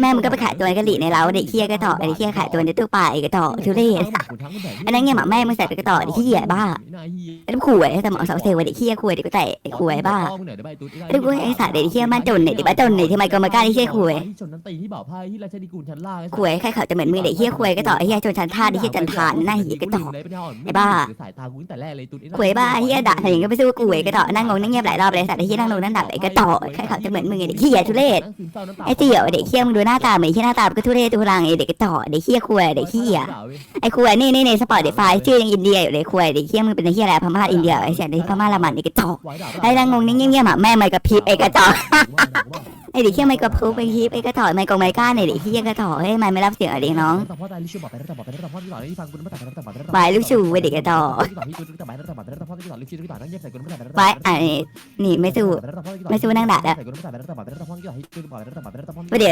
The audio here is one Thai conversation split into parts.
แม่มันก็ไปขายตัวกะหรี่ในเราเด็กเคี้ยกระต่อไอ้เคี้ยขายตัวในตู้ปลาไอ้กระต่อทุเรศอันนั้นเงี้ยหมาแม่มึงใส่ไปกระต่อไอ้เฮียบ้าไอ้ทุกขู่ไอ้หมองสาวเซลไอ้เด็กเคี้ยขู่ไอ้เด็กก็แต่ไอ้ขู่ไอ้บ้าไอ้ทุกไอ้สัตว์เด็กเคี้ยมันจนไอ้เด็กบ้านจนไอ้ทำไมก็มาก้าไอ้เคี้ยขู่ขู่ไอ้ใครเขาจะเหมือนมือเด็กเฮียขู่ไอ้กระต่อไอ้เฮียจนชั้นท่าไอ้เฮียจันทานหน้าหีกระต่อไอ้บ้าขู่ไอ้บ้าเฮียด่าไส่ยังก็ไปสู้กูไอ้กระต่อนั่งงงนั่งเงียบหลายรอบเลยสัตว์ไอ้เฮียนั่งลงนั่งดับไอ้กระต่อใครเขาจะเหมือนมึงไอ้เฮียทุเรศไอ้เตี่ยวเด็เฮี้ยมงดูหน้าตาเหมือนเฮี้ยหน้าตามันก็ทุเรศทุรังไอเด็กก็ต่อเด็กเฮี้ยควายเด็กเฮี้ยไอควายนี่นี่ในสปอร์ตเดฟายชื่อยังอินเดียอยู่เลยควายเด็กเฮี้ยมึงเป็นเฮี้ยอะไรพม่าอินเดียไอเสียในพม่าละมันเด็กก็ต่อไอรังงงนี่เงี้ยๆมาแม่ไม่กระพริบไอก็ต่อไอเด็กเฮี้ยไม่กระพริบไอฮีบไอก็ะต่อไม่กงไม่กล้าไอเด็กเฮี้ยก็ะต่อเฮ้ยไม่ไม่รับเสียงอะไรน้องไปลูกชูไอเด็กก็ต่อไปไอนี่ไม่สู้ไม่สู้นั่งด่าแล้วไม่เดี๋ย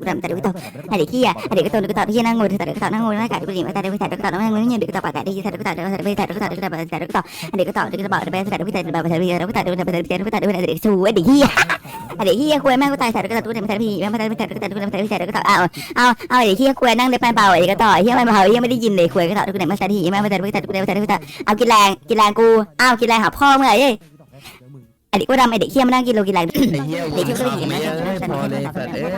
tạm tại được tao hay để kia hay để cái tao được tao kia năng ngồi tại được tao năng ngồi nói cả cái gì mà tại được tại được tao năng ngồi nhìn được tao bảo tại đi tại được tao tại được tại được tại được tại được tao hay để cái tao được tao bảo tại được tại được tại được tại được tại được tại được tại được tại được tại được chú ấy để kia hay để kia quên mang cái tại tại được tao tại được tại được tại được tại được tại được tại được tại được tao ao ao ao để kia quên năng để bạn bảo ấy cái tao ấy bạn bảo ấy ไม่ได้ยินเลยคุยก็ตอบทุกไหนมาใส่ที่ยี่มาใส่ทุกไหนมาใส่ทุกไหนเอากินแรงกินแรงกูอ้าวกินแรงหาพ่อเมื่อไหร่ ไอเด็กอ้วนดำไอเด็กเขี้ยมานั่งกินโลกินหลัง ไอ้เหี้ยวนคำเหี้ยเอ้ยพอเลยสัตว์เอ้ย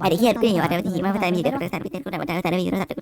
ไอ้เด็กเฮียกูยังอยู่อะไรไม่ได้ยินมาแต่มีเด็กรักษาพิเศษกูไหนมาแต่แต่ไม่มีรักษา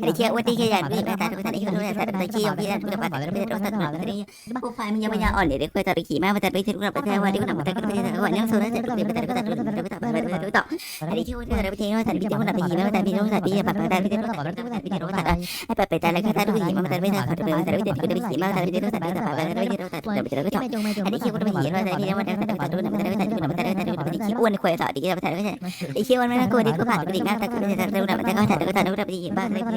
แต่ต่อเด็กแค่ว่าที่แค่อยากมีแต่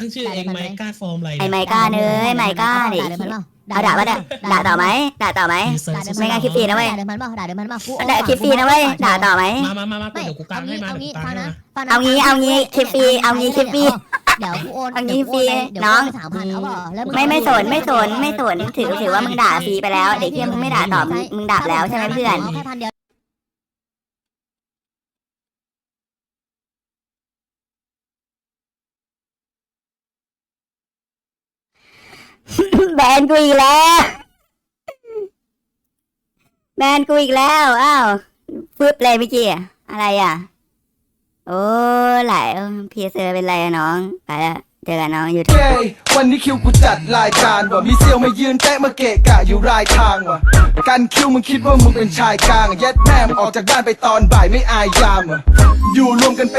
ตั้งชื่อเองไหมกล้าฟอร์มอะไรไอ้ไมก้าเนยไมก้าดิเอาด่าว่าด่าด่าต่อไหมด่าต่อไหมไม่งั้นคลิปฟรีนะเว้ยด่าเดิมพันเปล่าด่าเดิมพันเปล่ากูด่าคลิปฟรีนะเว้ยด่าต่อไหมมามามามาไม่เดี๋ยวกูกางให้มาเอาเดี๋ยวงี้กูกางฟังให้นะมาเอางี้เอางี้คลิปฟรีเอางี้คลิปฟรีเดี๋ยวกูโอนเอางี้ฟรีน้องสามพันเอาเปล่าแล้วไม่ไม่สนไม่สนไม่สนถือถือว่ามึงด่าฟรีไปแล้วเด็กเที่ยมึงไม่ด่าตอบมึงมึงด่าแล้วใช่ไหมเพื่อน แบนกูอีกแล้ว แบนกูอีกแล้ว อ้าวฟึบเลยเมื่อกี้อะไรอะ โอ้หลายพีเซอร์เป็นไรอะน้องไปล้วเจอกันน้องอยู่เย้วันนี้คิวกูจัดรายการว่ะมีเซียวมายืนแตะมาเกะกะอยู่รายทางว่ะกันคิวมึงคิดว่ามึงเป็นชายกลางยัดแม่มออกจากบ้านไปตอนบ่ายไม่อายยามว่ะอยู่รวมกันเป็น